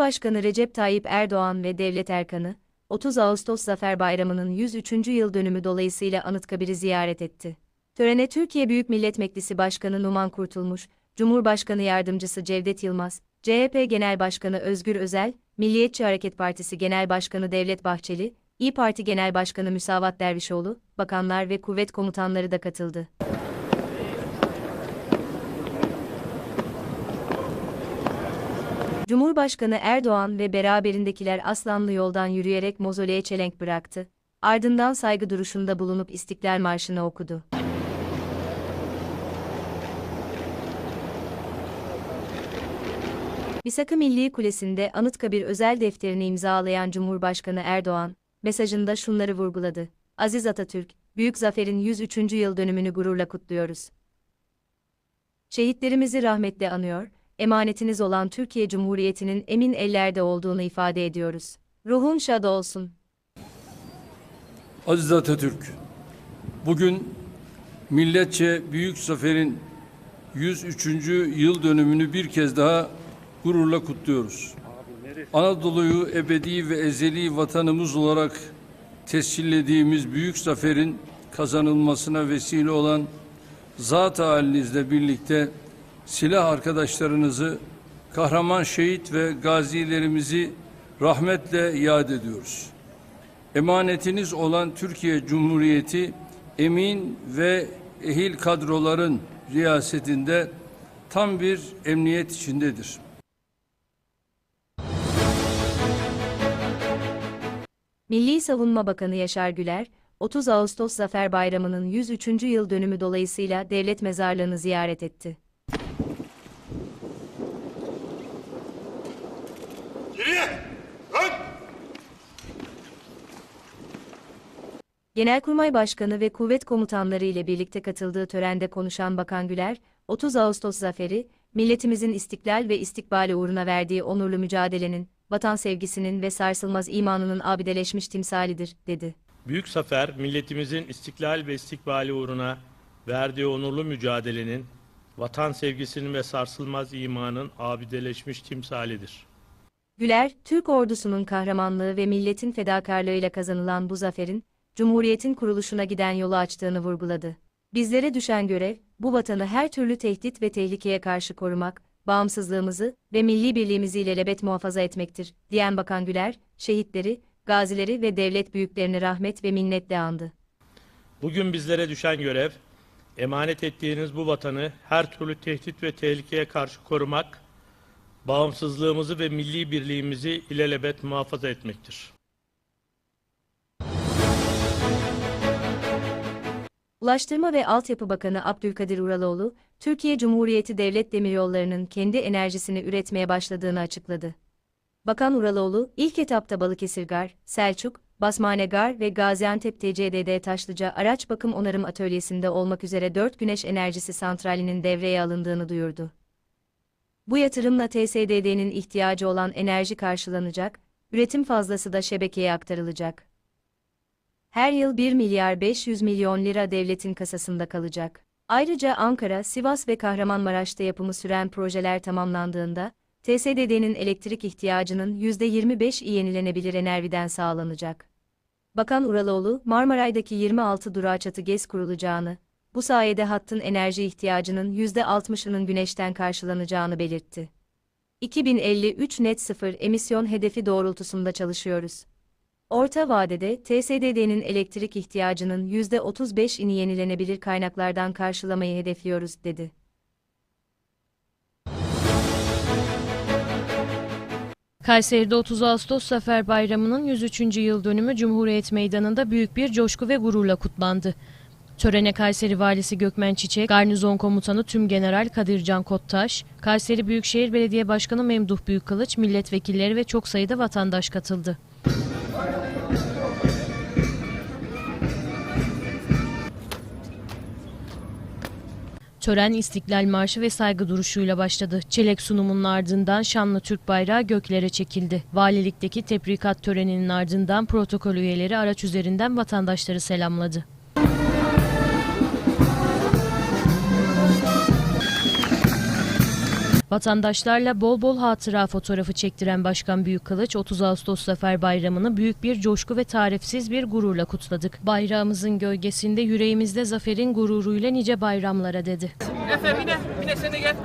Cumhurbaşkanı Recep Tayyip Erdoğan ve Devlet Erkan'ı, 30 Ağustos Zafer Bayramı'nın 103. yıl dönümü dolayısıyla Anıtkabir'i ziyaret etti. Törene Türkiye Büyük Millet Meclisi Başkanı Numan Kurtulmuş, Cumhurbaşkanı Yardımcısı Cevdet Yılmaz, CHP Genel Başkanı Özgür Özel, Milliyetçi Hareket Partisi Genel Başkanı Devlet Bahçeli, İyi Parti Genel Başkanı Müsavat Dervişoğlu, bakanlar ve kuvvet komutanları da katıldı. Cumhurbaşkanı Erdoğan ve beraberindekiler Aslanlı yoldan yürüyerek mozoleye çelenk bıraktı. Ardından saygı duruşunda bulunup İstiklal Marşı'nı okudu. Misakı Milli Kulesi'nde Anıtkabir özel defterini imzalayan Cumhurbaşkanı Erdoğan, mesajında şunları vurguladı. Aziz Atatürk, büyük zaferin 103. yıl dönümünü gururla kutluyoruz. Şehitlerimizi rahmetle anıyor, emanetiniz olan Türkiye Cumhuriyeti'nin emin ellerde olduğunu ifade ediyoruz. Ruhun şad olsun. Aziz Atatürk, bugün milletçe büyük zaferin 103. yıl dönümünü bir kez daha gururla kutluyoruz. Anadolu'yu ebedi ve ezeli vatanımız olarak tescillediğimiz büyük zaferin kazanılmasına vesile olan zat halinizle birlikte silah arkadaşlarınızı, kahraman şehit ve gazilerimizi rahmetle yad ediyoruz. Emanetiniz olan Türkiye Cumhuriyeti emin ve ehil kadroların riyasetinde tam bir emniyet içindedir. Milli Savunma Bakanı Yaşar Güler, 30 Ağustos Zafer Bayramı'nın 103. yıl dönümü dolayısıyla devlet mezarlığını ziyaret etti. Genelkurmay Başkanı ve kuvvet komutanları ile birlikte katıldığı törende konuşan Bakan Güler, 30 Ağustos zaferi, milletimizin istiklal ve istikbali uğruna verdiği onurlu mücadelenin, vatan sevgisinin ve sarsılmaz imanının abideleşmiş timsalidir, dedi. Büyük zafer milletimizin istiklal ve istikbali uğruna verdiği onurlu mücadelenin, vatan sevgisinin ve sarsılmaz imanın abideleşmiş timsalidir. Güler, Türk ordusunun kahramanlığı ve milletin fedakarlığıyla kazanılan bu zaferin, Cumhuriyetin kuruluşuna giden yolu açtığını vurguladı. Bizlere düşen görev, bu vatanı her türlü tehdit ve tehlikeye karşı korumak, bağımsızlığımızı ve milli birliğimizi ilelebet muhafaza etmektir, diyen Bakan Güler, şehitleri, gazileri ve devlet büyüklerini rahmet ve minnetle andı. Bugün bizlere düşen görev, emanet ettiğiniz bu vatanı her türlü tehdit ve tehlikeye karşı korumak, bağımsızlığımızı ve milli birliğimizi ilelebet muhafaza etmektir. Ulaştırma ve Altyapı Bakanı Abdülkadir Uraloğlu, Türkiye Cumhuriyeti Devlet Demiryolları'nın kendi enerjisini üretmeye başladığını açıkladı. Bakan Uraloğlu, ilk etapta Balıkesir Selçuk, Basmane Gar ve Gaziantep TCDD Taşlıca Araç Bakım Onarım Atölyesi'nde olmak üzere 4 güneş enerjisi santralinin devreye alındığını duyurdu. Bu yatırımla TSDD'nin ihtiyacı olan enerji karşılanacak, üretim fazlası da şebekeye aktarılacak. Her yıl 1 milyar 500 milyon lira devletin kasasında kalacak. Ayrıca Ankara, Sivas ve Kahramanmaraş'ta yapımı süren projeler tamamlandığında, TSDD'nin elektrik ihtiyacının %25'i yenilenebilir enerjiden sağlanacak. Bakan Uraloğlu, Marmaray'daki 26 durağa çatı GES kurulacağını, bu sayede hattın enerji ihtiyacının %60'ının güneşten karşılanacağını belirtti. 2053 net sıfır emisyon hedefi doğrultusunda çalışıyoruz. Orta vadede TSDD'nin elektrik ihtiyacının %35'ini yenilenebilir kaynaklardan karşılamayı hedefliyoruz, dedi. Kayseri'de 30 Ağustos Zafer Bayramı'nın 103. yıl dönümü Cumhuriyet Meydanı'nda büyük bir coşku ve gururla kutlandı. Törene Kayseri Valisi Gökmen Çiçek, Garnizon Komutanı Tüm General Kadircan Kottaş, Kayseri Büyükşehir Belediye Başkanı Memduh Büyükkılıç, milletvekilleri ve çok sayıda vatandaş katıldı. Tören İstiklal Marşı ve saygı duruşuyla başladı. Çelek sunumunun ardından şanlı Türk bayrağı göklere çekildi. Valilikteki tebrikat töreninin ardından protokol üyeleri araç üzerinden vatandaşları selamladı. Vatandaşlarla bol bol hatıra fotoğrafı çektiren Başkan Büyükkılıç 30 Ağustos Zafer Bayramı'nı büyük bir coşku ve tarifsiz bir gururla kutladık. Bayrağımızın gölgesinde yüreğimizde zaferin gururuyla nice bayramlara dedi. Efe Mine, Mine sen de gel.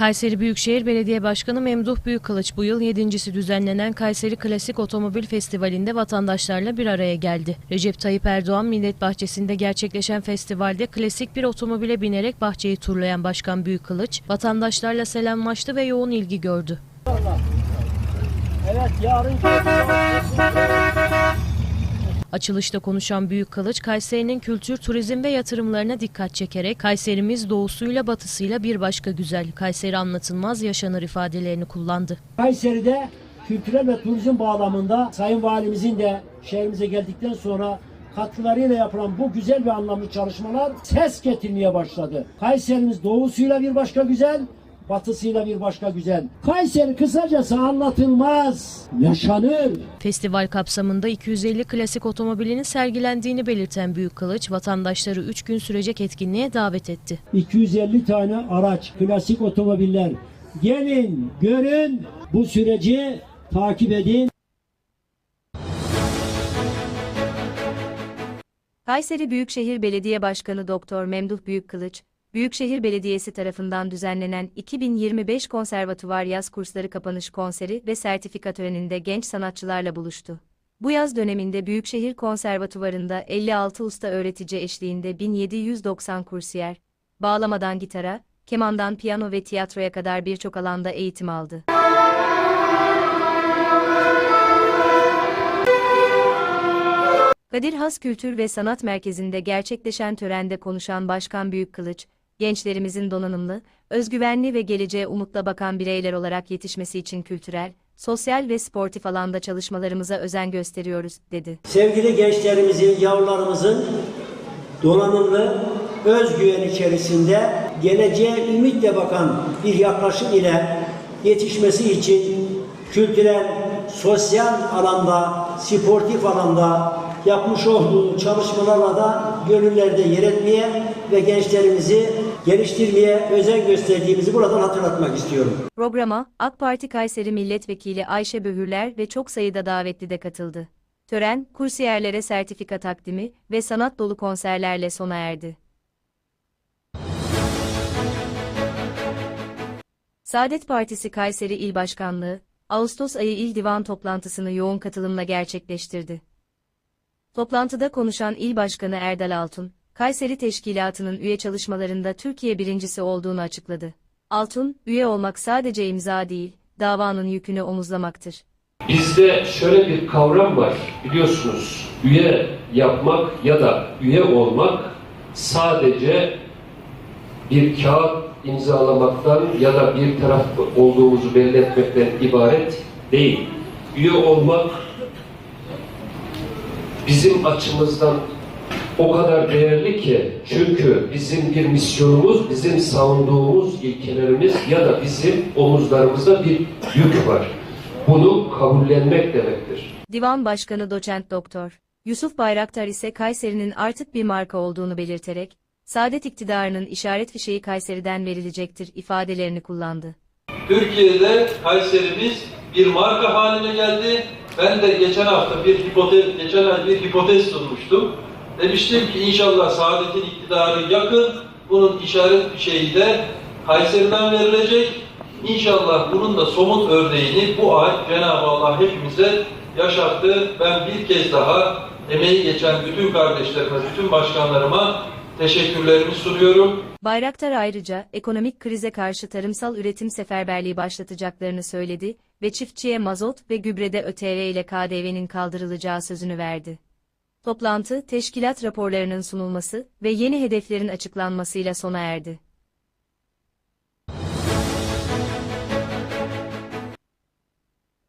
Kayseri Büyükşehir Belediye Başkanı Memduh Büyükkılıç bu yıl yedincisi düzenlenen Kayseri Klasik Otomobil Festivali'nde vatandaşlarla bir araya geldi. Recep Tayyip Erdoğan Millet Bahçesi'nde gerçekleşen festivalde klasik bir otomobile binerek bahçeyi turlayan Başkan Büyükkılıç, vatandaşlarla selamlaştı ve yoğun ilgi gördü. Açılışta konuşan Büyük Kılıç, Kayseri'nin kültür, turizm ve yatırımlarına dikkat çekerek Kayserimiz doğusuyla batısıyla bir başka güzel, Kayseri anlatılmaz yaşanır ifadelerini kullandı. Kayseri'de kültürel ve turizm bağlamında Sayın Valimizin de şehrimize geldikten sonra katkılarıyla yapılan bu güzel ve anlamlı çalışmalar ses getirmeye başladı. Kayserimiz doğusuyla bir başka güzel, batısıyla bir başka güzel. Kayseri kısacası anlatılmaz, yaşanır. Festival kapsamında 250 klasik otomobilinin sergilendiğini belirten Büyük Kılıç, vatandaşları 3 gün sürecek etkinliğe davet etti. 250 tane araç, klasik otomobiller. Gelin, görün, bu süreci takip edin. Kayseri Büyükşehir Belediye Başkanı Doktor Memduh Büyükkılıç, Büyükşehir Belediyesi tarafından düzenlenen 2025 Konservatuvar Yaz Kursları Kapanış Konseri ve Sertifika töreninde genç sanatçılarla buluştu. Bu yaz döneminde Büyükşehir Konservatuvarı'nda 56 usta öğretici eşliğinde 1790 kursiyer, bağlamadan gitara, kemandan piyano ve tiyatroya kadar birçok alanda eğitim aldı. Kadir Has Kültür ve Sanat Merkezi'nde gerçekleşen törende konuşan Başkan Büyükkılıç, gençlerimizin donanımlı, özgüvenli ve geleceğe umutla bakan bireyler olarak yetişmesi için kültürel, sosyal ve sportif alanda çalışmalarımıza özen gösteriyoruz, dedi. sevgili gençlerimizin, yavrularımızın donanımlı, özgüven içerisinde geleceğe ümitle bakan bir yaklaşım ile yetişmesi için kültürel, sosyal alanda, sportif alanda yapmış olduğu çalışmalarla da gönüllerde yer etmeye ve gençlerimizi geliştirmeye özen gösterdiğimizi buradan hatırlatmak istiyorum. Programa, AK Parti Kayseri Milletvekili Ayşe Böhürler ve çok sayıda davetli de katıldı. Tören, kursiyerlere sertifika takdimi ve sanat dolu konserlerle sona erdi. Saadet Partisi Kayseri İl Başkanlığı, Ağustos ayı İl Divan toplantısını yoğun katılımla gerçekleştirdi. Toplantıda konuşan İl Başkanı Erdal Altun, Kayseri Teşkilatı'nın üye çalışmalarında Türkiye birincisi olduğunu açıkladı. Altun, üye olmak sadece imza değil, davanın yükünü omuzlamaktır. Bizde şöyle bir kavram var biliyorsunuz. Üye yapmak ya da üye olmak sadece bir kağıt imzalamaktan ya da bir taraf olduğumuzu belli etmekten ibaret değil. Üye olmak bizim açımızdan o kadar değerli ki çünkü bizim bir misyonumuz, bizim savunduğumuz ilkelerimiz ya da bizim omuzlarımızda bir yük var. Bunu kabullenmek demektir. Divan Başkanı Doçent Doktor Yusuf Bayraktar ise Kayseri'nin artık bir marka olduğunu belirterek, Saadet iktidarının işaret fişeği Kayseri'den verilecektir ifadelerini kullandı. Türkiye'de Kayserimiz bir marka haline geldi. Ben de geçen hafta bir hipotez, geçen ay bir hipotez sunmuştum. Demiştim ki inşallah Saadet'in iktidarı yakın. Bunun işaret fişeği de Kayseri'den verilecek. İnşallah bunun da somut örneğini bu ay Cenab-ı Allah hepimize yaşattı. Ben bir kez daha emeği geçen bütün kardeşlerime, bütün başkanlarıma teşekkürlerimi sunuyorum. Bayraktar ayrıca ekonomik krize karşı tarımsal üretim seferberliği başlatacaklarını söyledi ve çiftçiye mazot ve gübrede ÖTV ile KDV'nin kaldırılacağı sözünü verdi. Toplantı, teşkilat raporlarının sunulması ve yeni hedeflerin açıklanmasıyla sona erdi.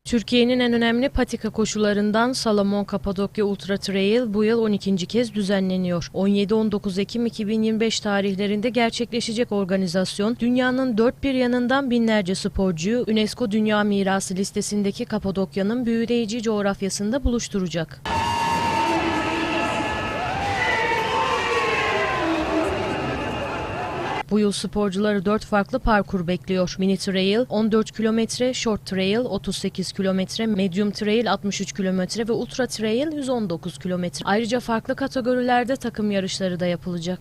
Türkiye'nin en önemli patika koşularından Salomon Kapadokya Ultra Trail bu yıl 12. kez düzenleniyor. 17-19 Ekim 2025 tarihlerinde gerçekleşecek organizasyon, dünyanın dört bir yanından binlerce sporcuyu UNESCO Dünya Mirası listesindeki Kapadokya'nın büyüleyici coğrafyasında buluşturacak. Bu yıl sporcuları 4 farklı parkur bekliyor. Mini Trail 14 kilometre, Short Trail 38 kilometre, Medium Trail 63 kilometre ve Ultra Trail 119 kilometre. Ayrıca farklı kategorilerde takım yarışları da yapılacak.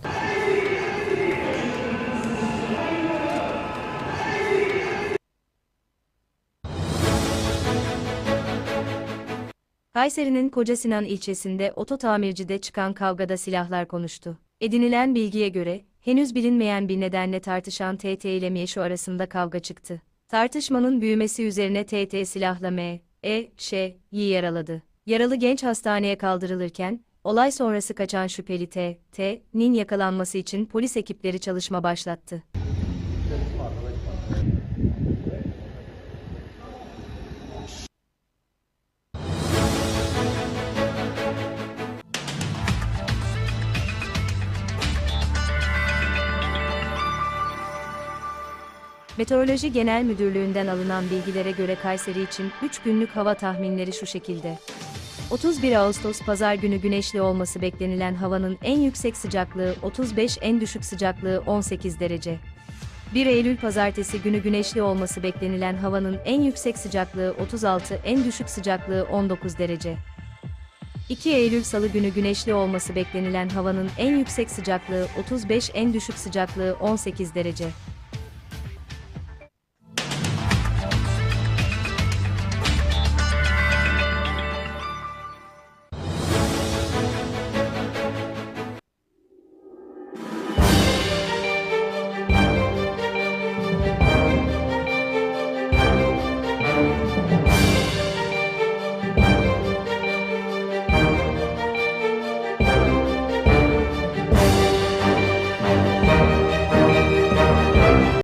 Kayseri'nin Kocasinan ilçesinde oto tamircide çıkan kavgada silahlar konuştu. Edinilen bilgiye göre, henüz bilinmeyen bir nedenle tartışan TT ile Miyeşo arasında kavga çıktı. Tartışmanın büyümesi üzerine TT silahla M, E, Ş, yi yaraladı. Yaralı genç hastaneye kaldırılırken, olay sonrası kaçan şüpheli T, T.'nin yakalanması için polis ekipleri çalışma başlattı. Meteoroloji Genel Müdürlüğü'nden alınan bilgilere göre Kayseri için 3 günlük hava tahminleri şu şekilde. 31 Ağustos Pazar günü güneşli olması beklenilen havanın en yüksek sıcaklığı 35, en düşük sıcaklığı 18 derece. 1 Eylül Pazartesi günü güneşli olması beklenilen havanın en yüksek sıcaklığı 36, en düşük sıcaklığı 19 derece. 2 Eylül Salı günü güneşli olması beklenilen havanın en yüksek sıcaklığı 35, en düşük sıcaklığı 18 derece.